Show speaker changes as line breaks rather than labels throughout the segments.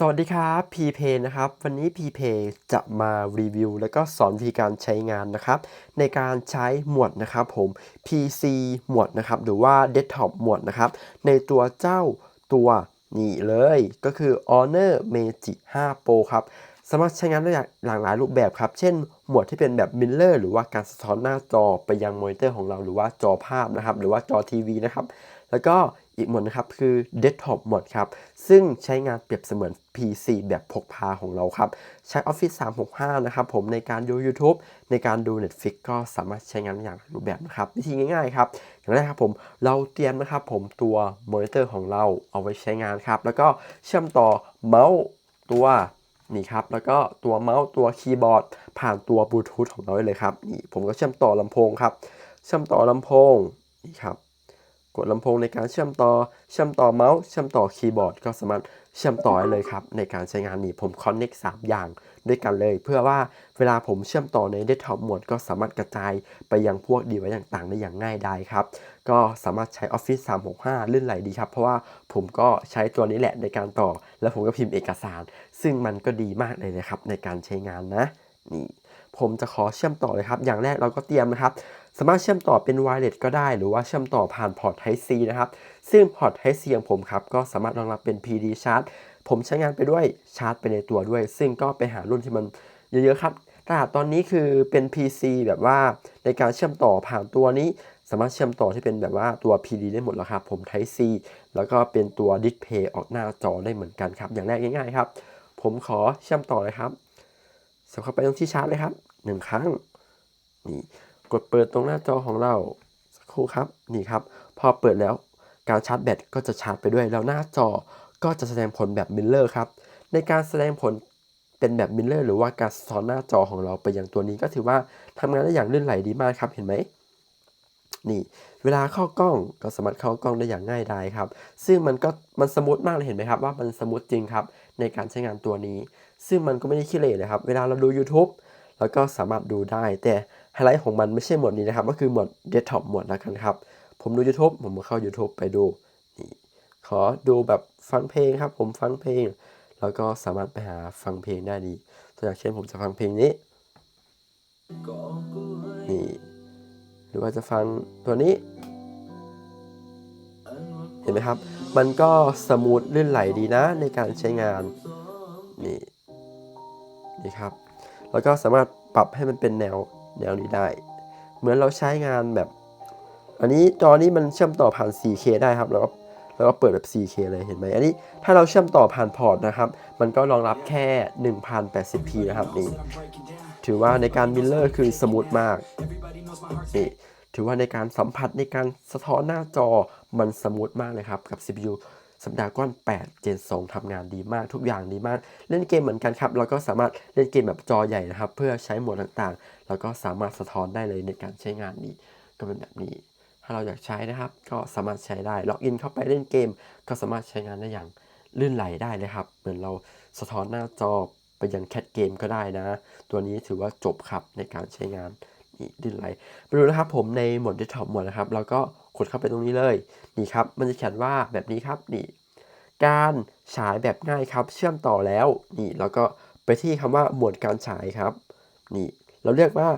สวัสดีครับ p p a y นะครับ วันนี้ p p a y จะมารีวิว แล้วก็สอนวิธีการใช้งานนะครับ ในการใช้หมวดนะครับผม PC หมวดนะครับ หรือว่า Desktop หมวดนะครับ ในตัวเจ้าตัวนี่เลยก็คือ Honor Magic 5 Pro ครับ สามารถใช้งานได้หลากหลายรูปแบบครับ เช่น หมวดที่เป็นแบบมิลเลอร์หรือว่าการสะท้อนหน้าจอไปยังมอนิเตอร์ของเราหรือว่าจอภาพนะครับ หรือว่าจอทีวีนะครับ แล้วก็ อีกหมดนะครับคือ Desktop หมดครับซึ่งใช้งานเปรียบเสมือน PC แบบพกพาของเราครับ ใช้ Office 365 นะครับผมในการดู YouTube ในการดู Netflix ก็สามารถใช้งานได้อย่างรูปแบบนะครับวิธีง่ายๆครับอย่างแรกครับผมเราเตรียมนะครับผมตัวมอนิเตอร์ของเราเอาไว้ใช้งานครับแล้วก็เชื่อมต่อเมาส์ตัวนี่ครับแล้วก็ตัวเมาส์ตัวคีย์บอร์ด ผ่านตัวบลูทูธของเราได้เลยครับนี่ผมก็เชื่อมต่อลำโพงครับเชื่อมต่อลำโพงนี่ครับ กดลำโพงในการเชื่อมต่อ เชื่อมต่อเมาส์ เชื่อมต่อคีย์บอร์ด ก็สามารถเชื่อมต่อได้เลยครับ ในการใช้งานนี้ผมคอนเน็ก3อย่างด้วยกันเลย เพื่อว่าเวลาผมเชื่อมต่อในเดสก์ท็อปหมดก็สามารถกระจายไปยังพวกดีไว้ต่างๆ ได้อย่างง่ายดายครับ ก็สามารถใช้ Office 365 ลื่นไหลดีครับ เพราะว่าผมก็ใช้ตัวนี้แหละในการต่อ แล้วผมก็พิมพ์เอกสาร ซึ่งมันก็ดีมากเลยนะครับในการใช้งานนะนี่ผมจะขอเชื่อมต่อเลยครับ อย่างแรกเราก็เตรียมนะครับ สามารถเชื่อมต่อเป็น wireless ก็ได้ หรือว่าเชื่อมต่อผ่านพอร์ต Type C นะครับ ซึ่งพอร์ต Type C ของผมครับ ก็สามารถรองรับเป็น PD Charge ผมใช้งานไปด้วยชาร์จไปในตัวด้วย ซึ่งก็ไปหารุ่นที่มันเยอะๆครับแต่ตอนนี้คือเป็น PC แบบว่าในการเชื่อมต่อผ่านตัวนี้ สามารถเชื่อมต่อที่เป็นแบบว่าตัว PD ได้หมดแล้วครับ ผม Type C แล้วก็เป็นตัว Display ออกหน้าจอได้เหมือนกันครับ อย่างแรกง่ายๆครับ ผมขอเชื่อมต่อเลยครับเสียบเข้าไปตรงที่ชาร์จเลยครับหนึ่งครั้งนี่ กดเปิดตรงหน้าจอของเราสักครู่ครับนี่ครับ พอเปิดแล้วการชาร์จแบตก็จะชาร์จไปด้วย แล้วหน้าจอก็จะแสดงผลแบบมิลเลอร์ครับ ในการแสดงผลเป็นแบบมิลเลอร์หรือว่าการสะท้อนหน้าจอของเราไปยังตัวนี้ก็ถือว่าทำงานได้อย่างลื่นไหลดีมากครับเห็นไหมนี่เวลาเข้ากล้องก็สามารถเข้ากล้องได้อย่างง่ายดายครับ ซึ่งมันก็มันสมูทมากเลยเห็นไหมครับว่ามันสมูทจริงครับในการใช้งานตัวนี้ ซึ่งมันก็ไม่ได้ขี้เหร่เลยครับ เวลาเราดู YouTube แล้วก็สามารถดูได้ แต่ ไฮไลท์ของมันไม่ใช่หมวดนี้นะครับ ก็คือหมวด Desktop หมวดแล้วกันครับ ผมดู YouTube ผมก็เข้า YouTube ไปดูนี่ขอดูแบบฟังเพลงครับ ผมฟังเพลง แล้วก็สามารถไปหาฟังเพลงได้ดีตัวอย่างเช่นผมจะฟังเพลงนี้นี่ หรือว่าจะฟังตัวนี้ เห็นไหมครับ มันก็สมูทลื่นไหลดีนะในการใช้งานนี่นี่ครับ แล้วก็สามารถปรับให้มันเป็นแนว แนวนี้ได้ เหมือนเราใช้งานแบบ อันนี้จอนี้มันเชื่อมต่อผ่าน 4K ได้ครับ แล้วก็แล้วก็เปิดแบบ 4K เลยเห็นไหมอันนี้ถ้าเราเชื่อมต่อผ่านพอร์ตนะครับ มันก็รองรับแค่ 1080p นะครับนี่ ถือว่าในการมิลเลอร์คือสมูทมากนี่ถือว่าในการสัมผัสในการสะท้อนหน้าจอมันสมูทมากเลยครับกับ CPU สัปดาห์ก้อน8 Gen 2ทำงานดีมากทุกอย่างดีมาก เล่นเกมเหมือนกันครับแล้วก็สามารถเล่นเกมแบบจอใหญ่นะครับ เพื่อใช้โหมดต่างๆ แล้วก็สามารถสะท้อนได้เลยในการใช้งานนี้ ก็เป็นแบบนี้ ถ้าเราอยากใช้นะครับ ก็สามารถใช้ได้ ล็อกอินเข้าไปเล่นเกม ก็สามารถใช้งานได้อย่างลื่นไหลได้เลยครับ เหมือนเราสะท้อนหน้าจอไปยังแคทเกมก็ได้นะ ตัวนี้ถือว่าจบครับในการใช้งานนี่ลื่นไหลไปดูนะครับผมในโหมด Desktop หมดนะครับ แล้วก็ กดเข้าไปตรงนี้เลยนี่ครับมันจะเขียนว่าแบบนี้ครับนี่การฉายแบบง่ายครับ เชื่อมต่อแล้วนี่แล้วก็ไปที่คำว่าหมวดการฉายครับนี่เราเรียกว่า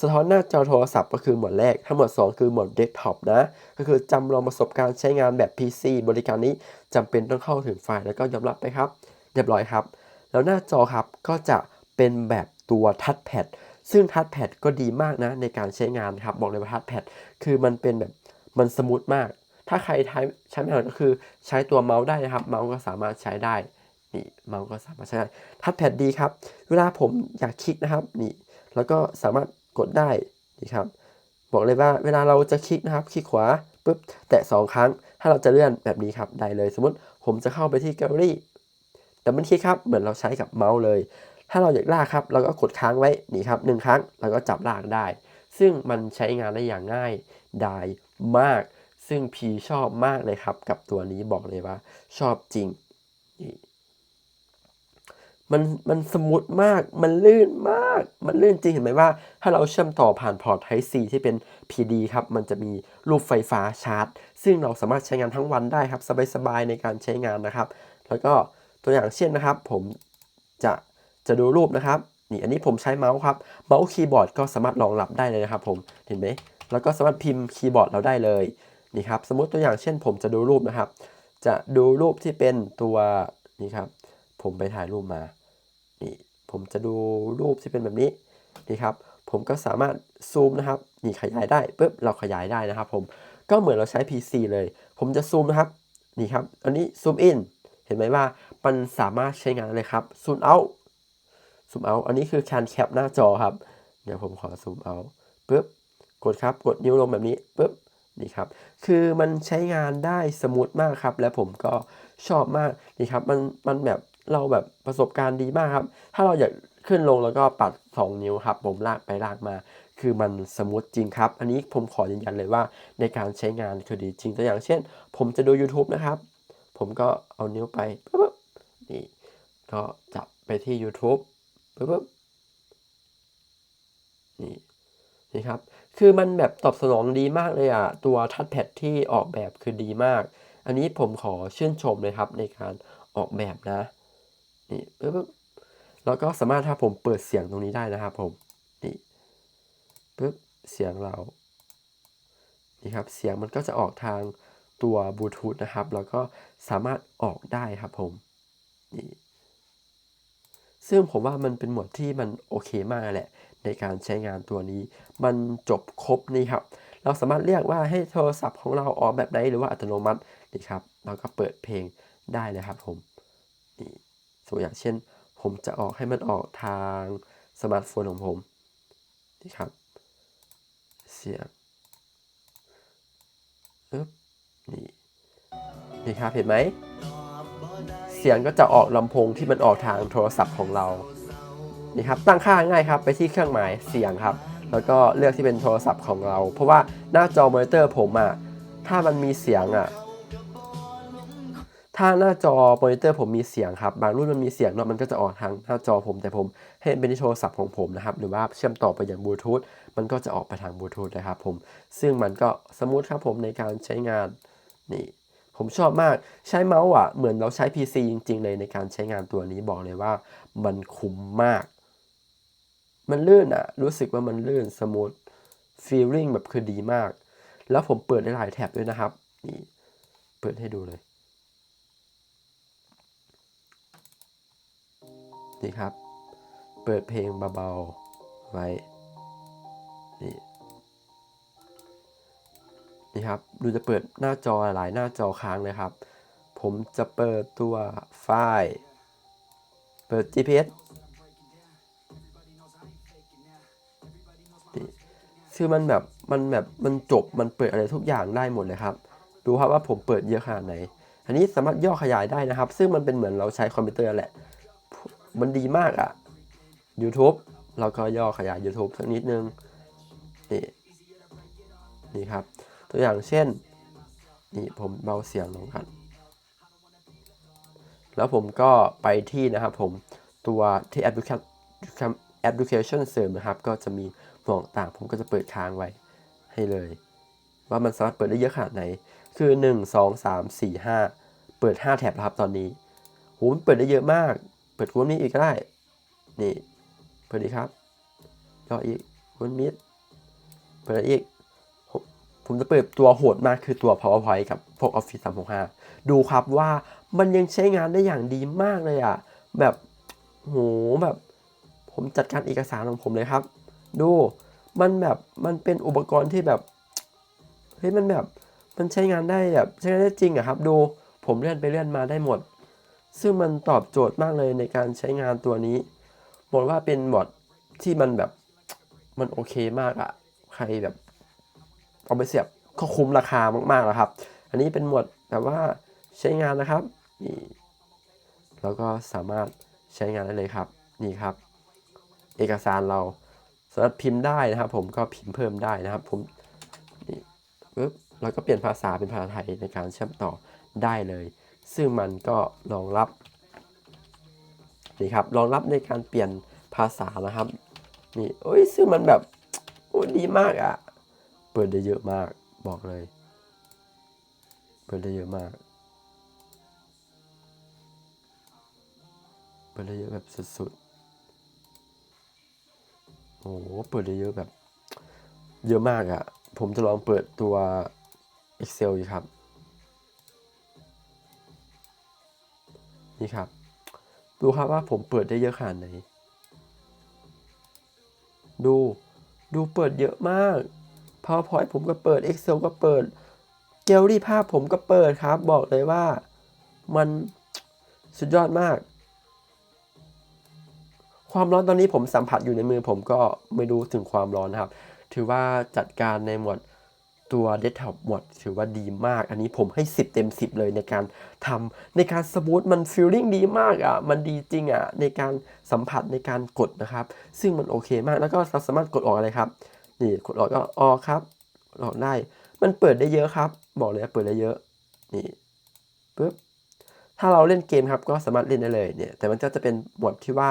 สะท้อนหน้าจอโทรศัพท์ก็คือหมวดแรก ถ้าหมวด 2 คือหมวดเดสก์ท็อปนะ ก็คือจำลองประสบการณ์ใช้งานแบบ PC บริการนี้จำเป็นต้องเข้าถึงไฟล์แล้วก็ยอมรับไปครับ เรียบร้อยครับ แล้วหน้าจอครับก็จะเป็นแบบตัวทัชแพดซึ่งทัชแพดก็ดีมากนะในการใช้งานครับ บอกเลยว่าทัชแพดคือมันเป็นแบบ มันสมูทมาก ถ้าใครใช้ไม่ถนัดก็คือใช้ตัวเมาส์ได้นะครับ เมาส์ก็สามารถใช้ได้ นี่ เมาส์ก็สามารถใช้ได้ ทัชแพดดีครับ เวลาผมอยากคลิกนะครับ นี่ แล้วก็สามารถกดได้ นี่ครับ บอกเลยว่าเวลาเราจะคลิกนะครับ คลิกขวาปุ๊บ แตะ 2 ครั้ง ถ้าเราจะเลื่อนแบบนี้ครับ ได้เลย สมมติผมจะเข้าไปที่แกลเลอรี่ แต่มันคลิกครับ เหมือนเราใช้กับเมาส์เลย ถ้าเราอยากลากครับ เราก็กดค้างไว้ นี่ครับหนึ่งครั้ง แล้วก็จับลากได้ ซึ่งมันใช้งานได้อย่างง่ายดาย มาก ซึ่งพีชอบมากเลยครับ กับตัวนี้บอกเลยว่า ชอบจริงนี่มันมันสมูทมาก มันลื่นมาก มันลื่นจริงเห็นไหมว่า ถ้าเราเชื่อมต่อผ่านพอร์ต Type C ที่เป็น PD ครับ มันจะมีรูปไฟฟ้าชาร์จ ซึ่งเราสามารถใช้งานทั้งวันได้ครับ สบายๆในการใช้งานนะครับ แล้วก็ตัวอย่างเช่นนะครับ ผมจะจะดูรูปนะครับนี่อันนี้ผมใช้เมาส์ครับ เมาส์คีย์บอร์ดก็สามารถรองรับได้เลยนะครับผม เห็นไหม แล้วก็สามารถพิมพ์คีย์บอร์ดเราได้เลยนี่ครับสมมติตัวอย่างเช่น ผมจะดูรูปนะครับ จะดูรูปที่เป็นตัวนี่ครับ ผมไปถ่ายรูปมานี่ผมจะดูรูปที่เป็นแบบนี้นี่ครับ ผมก็สามารถซูมนะครับนี่ขยายได้ปุ๊บเราขยายได้นะครับ ผมก็เหมือนเราใช้ PC เลย ผมจะซูมนะครับนี่ครับ อันนี้ซูมอินเห็นไหมว่ามันสามารถใช้งานเลยครับซูมเอาซูมเอาอันนี้คือการแคปหน้าจอครับ เดี๋ยวผมขอซูมเอาปุ๊บ กดครับกดนิ้วลงแบบนี้ปุ๊บนี่ครับ คือมันใช้งานได้สมูทมากครับ และผมก็ชอบมากนี่ครับ มันมันแบบเราแบบประสบการณ์ดีมากครับ ถ้าเราอยากขึ้นลงแล้วก็ปัด 2 นิ้วครับ ผมลากไปลากมา คือมันสมูทจริงครับ อันนี้ผมขอยืนยันเลยว่าในการใช้งานคือดีจริงตัวอย่างเช่น ผมจะดู YouTube นะครับ ผมก็เอานิ้วไปปุ๊บนี่ก็จับไปที่ YouTube ปุ๊บนี่ นี่ครับ คือมันแบบตอบสนองดีมากเลยอะ ตัวทัชแพดที่ออกแบบคือดีมาก อันนี้ผมขอชื่นชมเลยครับในการออกแบบนะ นี่ปุ๊บแล้วก็สามารถถ้าผมเปิดเสียงตรงนี้ได้นะครับผม นี่ปุ๊บเสียงเรา นี่ครับ เสียงมันก็จะออกทางตัวบลูทูธนะครับ แล้วก็สามารถออกได้ครับผม นี่ซึ่งผมว่ามันเป็นหมวดที่มันโอเคมากแหละ ในการใช้งานตัวนี้ มันจบครบนี่ครับ เราสามารถเรียกว่าให้โทรศัพท์ของเราออกแบบไหนหรือว่าอัตโนมัตินี่ครับ เราก็เปิดเพลงได้เลยครับผมนี่ตัวอย่างเช่น ผมจะออกให้มันออกทางสมาร์ทโฟนของผมนี่ครับ เสียงอึ๊บนี่นี่ครับเห็นไหมเสียงก็จะออกลำโพงที่มันออกทางโทรศัพท์ของเรา นี่ครับตั้งค่าง่ายครับไปที่เครื่องหมายเสียงครับ แล้วก็เลือกที่เป็นโทรศัพท์ของเรา เพราะว่าหน้าจอมอนิเตอร์ผมอะถ้ามันมีเสียงอะถ้าหน้าจอมอนิเตอร์ผมมีเสียงครับ บางรุ่นมันมีเสียงเนาะมันก็จะออกทางหน้าจอผมแต่ผมให้เป็นที่โทรศัพท์ของผมนะครับ หรือว่าเชื่อมต่อไปอย่างบลูทูธมันก็จะออกไปทางบลูทูธนะครับผมซึ่งมันก็สมูทครับผมในการใช้งานนี่ผมชอบมากใช้เมาส์อะเหมือนเราใช้ PC จริง ๆ เลยในการใช้งานตัวนี้บอกเลยว่ามันคุ้มมาก มันลื่นอะรู้สึกว่ามันลื่นสมูทฟีลลิ่งแบบคือดีมาก แล้วผมเปิดได้หลายแท็บด้วยนะครับ นี่ เปิดให้ดูเลย นี่ครับ เปิดเพลงเบาๆ ไว้ นี่ นี่ครับ ดูจะเปิดหน้าจอหลายหน้าจอค้างเลยครับ ผมจะเปิดตัวไฟล์ เปิด GPS นี่คือมันแบบมันแบบมันจบมันเปิดอะไรทุกอย่างได้หมดเลยครับ ดูครับว่าผมเปิดเยอะขนาดไหน อันนี้สามารถย่อขยายได้นะครับ ซึ่งมันเป็นเหมือนเราใช้คอมพิวเตอร์แหละ มันดีมากอะ่ะ YouTube เราก็ย่อขยาย YouTube สักนิดนึง นี่ นี่ครับ ตัวอย่างเช่น นี่ผมเบาเสียงลงกัน แล้วผมก็ไปที่นะครับผมตัวที่ application education เสริมนะครับ ก็จะมี วกต่างผมก็จะเปิดค้างไว้ให้เลย ว่ามันสามารถเปิดได้เยอะขนาดไหน คือ 1 2 3 4 5 เปิด 5แท็บครับตอนนี้โหมันเปิดได้เยอะมาก เปิดคูณนี้อีกก็ได้ นี่ เปิดอีกครับย่ออีกคูณมิดเปิดอีก ผมจะเปิดตัวโหดมากคือตัว PowerPoint กับพวก Office 365 ดูครับว่ามันยังใช้งานได้อย่างดีมากเลยอะ แบบโหแบบ ผมจัดการเอกสารของผมเลยครับ ดูมันแบบมันเป็นอุปกรณ์ที่แบบเฮ้ยมันแบบมันใช้งานได้แบบใช้งานได้จริงอะครับดูผมเลื่อนไปเลื่อนมาได้หมด ซึ่งมันตอบโจทย์มากเลยในการใช้งานตัวนี้บอกว่าเป็นบอทที่มันแบบมันโอเคมากอะใครแบบเอาไปเสียบก็คุ้มราคามากๆแล้วครับ อันนี้เป็นหมวดแบบว่าใช้งานนะครับนี่แล้วก็สามารถใช้งานได้เลยครับ นี่ครับ เอกสารเรา สามารถพิมพ์ได้นะครับ ผมก็พิมพ์เพิ่มได้นะครับ ผมนี่ปึ๊บแล้วก็เปลี่ยนภาษาเป็นภาษาไทยในการเชื่อมต่อได้เลย ซึ่งมันก็รองรับนี่ครับรองรับในการเปลี่ยนภาษานะครับนี่โอ้ยซึ่งมันแบบโอ้ดีมากอะ่ะ เปิดได้เยอะมากบอกเลย เปิดได้เยอะมาก เปิดได้เยอะแบบสุดๆ อ้โหเปิดได้เยอะแบบ เยอะมากอะ่ะ ผมจะลองเปิดตัว Excel อยู่ครับ นี่ครับ ดูครับว่าผมเปิดได้เยอะขนาดไหน ดู ดูเปิดเยอะมาก PowerPoint ผมก็เปิด Excel ก็เปิดเกลลี่ภาพผมก็เปิดครับ บอกเลยว่ามันสุดยอดมาก ความร้อนตอนนี้ผมสัมผัสอยู่ในมือผมก็ไม่รู้ถึงความร้อนนะครับ ถือว่าจัดการในหมวดตัว Desktop หมวดถือว่าดีมาก อันนี้ผมให้ 10 เต็ม 10 เลยในการทำในการสมูทมันฟีลลิ่งดีมากอะ มันดีจริงอะ ในการสัมผัสในการกดนะครับ ซึ่งมันโอเคมาก แล้วก็เราสามารถกดออกอะไรครับ นี่กดออกก็ออกครับออกได้ มันเปิดได้เยอะครับ บอกเลยเปิดได้เยอะ นี่ปึ๊บ ถ้าเราเล่นเกมครับก็สามารถเล่นได้เลยเนี่ย แต่มันก็จะเป็นหมวดที่ว่า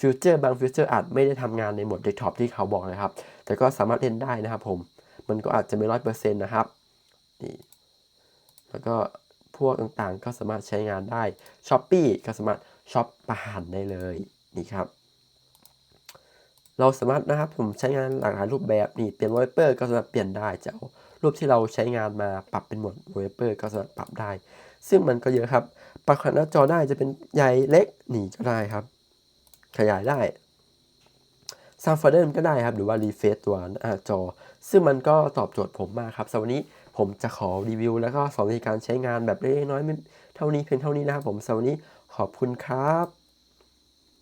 ฟิวเจอร์บางฟิวเจอร์อาจไม่ได้ทำงานในโหมดเดสก์ท็อปที่เขาบอกนะครับ แต่ก็สามารถเล่นได้นะครับผม มันก็อาจจะไม่ร้อยเปอร์เซ็นต์นะครับนี่แล้วก็พวกต่างๆ ก็สามารถใช้งานได้ช้อปปี้ก็สามารถช็อปประหารได้เลยนี่ครับ เราสามารถนะครับผมใช้งานหลากหลายรูปแบบนี่เปลี่ยนวอลเปอร์ก็สามารถเปลี่ยนได้จะเอารูปที่เราใช้งานมาปรับเป็นโหมดวอลเปอร์ก็สามารถปรับได้ ซึ่งมันก็เยอะครับ ปรับขนาดหน้าจอได้จะเป็นใหญ่เล็กหนีก็ได้ครับ ขยายได้ซาวด์โฟลเดอร์ก็ได้ครับ หรือว่ารีเฟซตัวหน้าจอ ซึ่งมันก็ตอบโจทย์ผมมากครับสำหรับวันนี้ผมจะขอรีวิว แล้วก็สอนวิธีการใช้งานแบบเล็กน้อยเท่านี้เพียงเท่านี้นะครับผมสำหรับวันนี้ขอบคุณครับ